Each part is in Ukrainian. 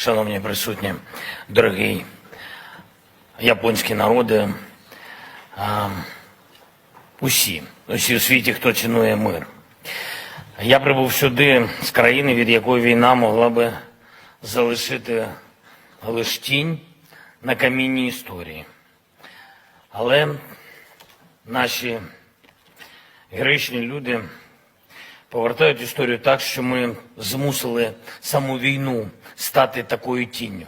шановні присутні, дорогий японські народи, усі, усі у світі, хто цінує мир. Я прибув сюди з країни, від якої війна могла би залишити лише тінь на камінні історії. Але наші героїчні люди повертають історію так, що ми змусили саму війну стати такою тінню.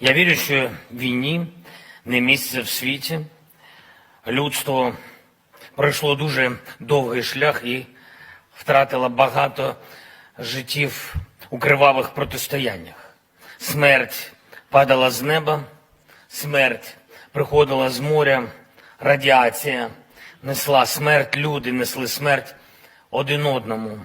Я вірю, що війні не місце в світі. Людство пройшло дуже довгий шлях і втратило багато життів у кривавих протистояннях. Смерть падала з неба, смерть приходила з моря, радіація несла смерть, люди несли смерть один одному.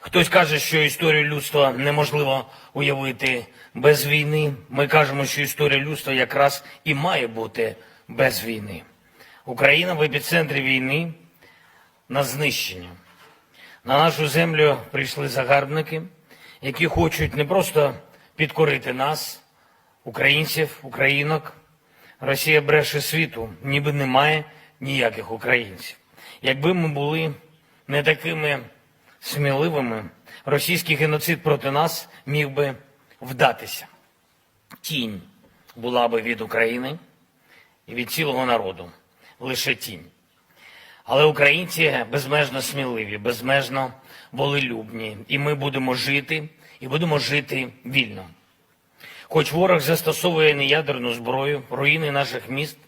Хтось каже, що історію людства неможливо уявити без війни. Ми кажемо, що історія людства якраз і має бути без війни. Україна в епіцентрі війни на знищення. На нашу землю прийшли загарбники, які хочуть не просто підкорити нас, українців, українок. Росія бреше світу, ніби немає ніяких українців. Якби ми були не такими сміливими, російський геноцид проти нас міг би вдатися. Тінь була би від України і від цілого народу. Лише тінь. Але українці безмежно сміливі, безмежно волелюбні, і ми будемо жити, і будемо жити вільно. Хоч ворог застосовує неядерну зброю, руїни наших міст,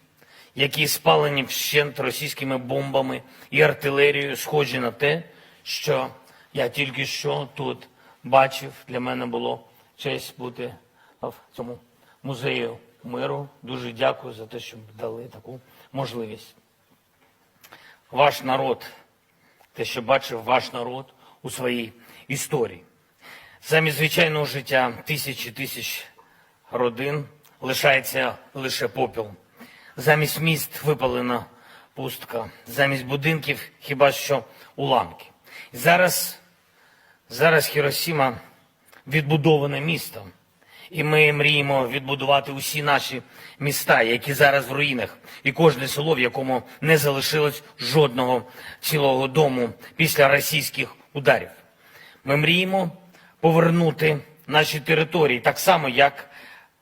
які спалені вщент російськими бомбами і артилерією, схожі на те, що я тільки що тут бачив. Для мене було честь бути в цьому музею миру. Дуже дякую за те, що дали таку можливість. Ваш народ, те, що бачив ваш народ у своїй історії. Замість звичайного життя тисячі тисяч родин лишається лише попіл. Замість міст випалена пустка, замість будинків хіба що уламки. І зараз, зараз Хіросіма відбудоване місто. І ми мріємо відбудувати усі наші міста, які зараз в руїнах, і кожне село, в якому не залишилось жодного цілого дому після російських ударів. Ми мріємо повернути наші території так само, як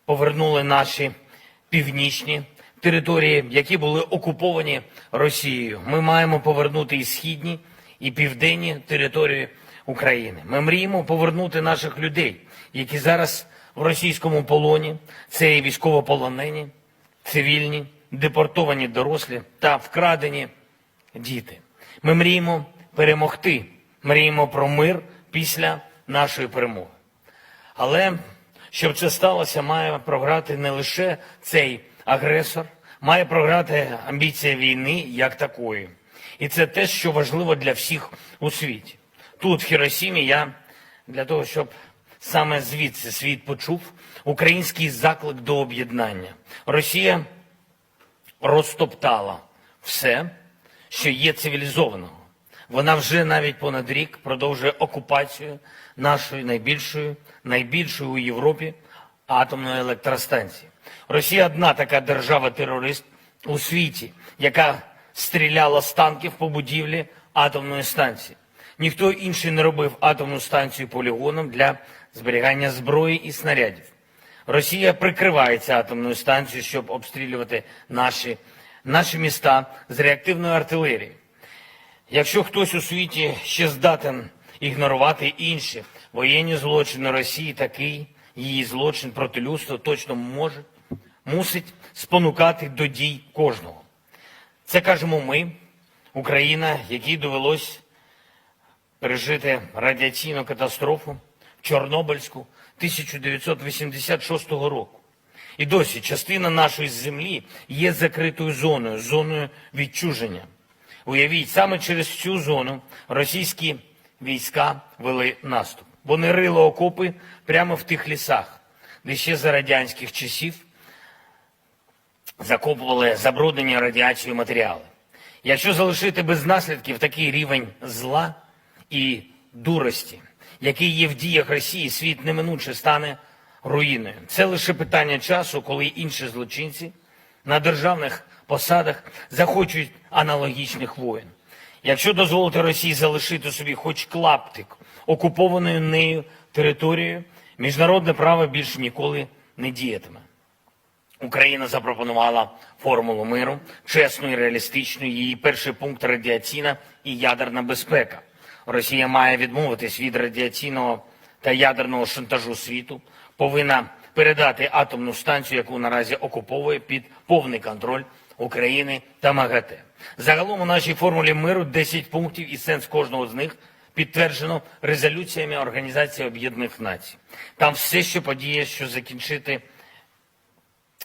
повернули наші північні території, які були окуповані Росією. Ми маємо повернути і східні, і південні території України. Ми мріємо повернути наших людей, які зараз в російському полоні. Це і військовополонені, цивільні, депортовані дорослі та вкрадені діти. Ми мріємо перемогти, мріємо про мир після нашої перемоги. Але щоб це сталося, має програти не лише цей агресор, має програти амбіція війни як такої. І це те, що важливо для всіх у світі. Тут, в Хіросімі, я для того, щоб саме звідси світ почув український заклик до об'єднання. Росія розтоптала все, що є цивілізованого. Вона вже навіть понад рік продовжує окупацію нашої найбільшої, найбільшої у Європі атомної електростанції. Росія одна така держава-терорист у світі, яка стріляла з танків по будівлі атомної станції. Ніхто інший не робив атомну станцію полігоном для зберігання зброї і снарядів. Росія прикривається атомною станцією, щоб обстрілювати наші, наші міста з реактивної артилерії. Якщо хтось у світі ще здатен ігнорувати інші воєнні злочини Росії, такий її злочин проти людства точно може, мусить спонукати до дій кожного. Це кажемо ми, Україна, якій довелось пережити радіаційну катастрофу в Чорнобильську 1986 року. І досі частина нашої землі є закритою зоною, зоною відчуження. Уявіть, саме через цю зону російські війська вели наступ. Вони рили окопи прямо в тих лісах, де ще за радянських часів закопували забруднені радіацією матеріали. Якщо залишити без наслідків такий рівень зла і дурості, який є в діях Росії, світ неминуче стане руїною. Це лише питання часу, коли інші злочинці на державних посадах захочуть аналогічних воєн. Якщо дозволити Росії залишити собі хоч клаптик окупованою нею територією, міжнародне право більше ніколи не діятиме. Україна запропонувала формулу миру, чесну і реалістичну. Її перший пункт радіаційна і ядерна безпека. Росія має відмовитись від радіаційного та ядерного шантажу світу, повинна передати атомну станцію, яку наразі окуповує під повний контроль України та МАГАТЕ. Загалом у нашій формулі миру 10 пунктів і сенс кожного з них підтверджено резолюціями Організації Об'єднаних Націй. Там все, що подіє, що закінчити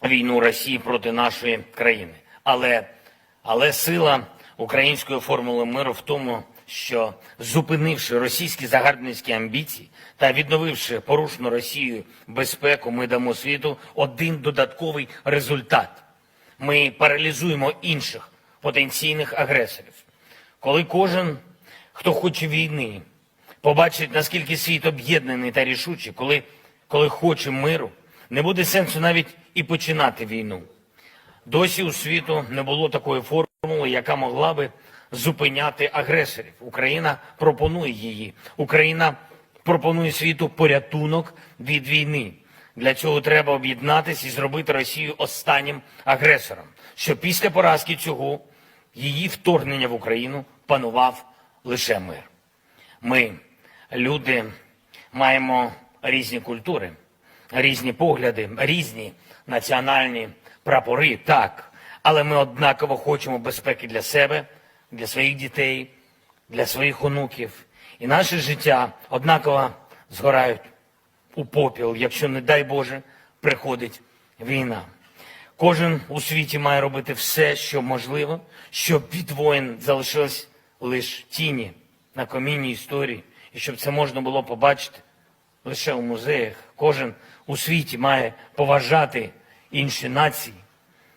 війну Росії проти нашої країни. Але, але сила української формули миру в тому, що зупинивши російські загарбницькі амбіції та відновивши порушену Росією безпеку, ми дамо світу один додатковий результат. Ми паралізуємо інших потенційних агресорів. Коли кожен, хто хоче війни, побачить, наскільки світ об'єднаний та рішучий, коли, коли хоче миру, не буде сенсу навіть і починати війну. Досі у світу не було такої формули, яка могла би зупиняти агресорів. Україна пропонує її. Україна пропонує світу порятунок від війни. Для цього треба об'єднатися і зробити Росію останнім агресором, щоб після поразки цього її вторгнення в Україну панував лише мир. Ми, люди, маємо різні культури, різні погляди, різні національні прапори, так. Але ми однаково хочемо безпеки для себе, для своїх дітей, для своїх онуків. І наше життя однаково згорають у попіл, якщо, не дай Боже, приходить війна. Кожен у світі має робити все, що можливо, щоб від воїн залишились лише тіні на комінні історії, і щоб це можна було побачити лише у музеях. Кожен у світі має поважати інші нації.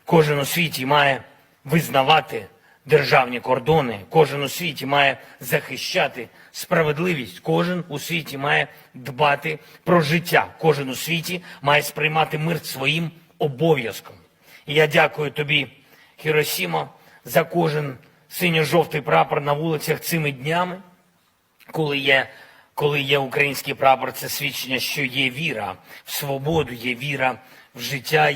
Кожен у світі має визнавати державні кордони. Кожен у світі має захищати справедливість. Кожен у світі має дбати про життя. Кожен у світі має сприймати мир своїм обов'язком. І я дякую тобі, Хіросімо, за кожен синьо-жовтий прапор на вулицях цими днями, коли є, коли є український прапор, це свідчення, що є віра в свободу, є віра в життя.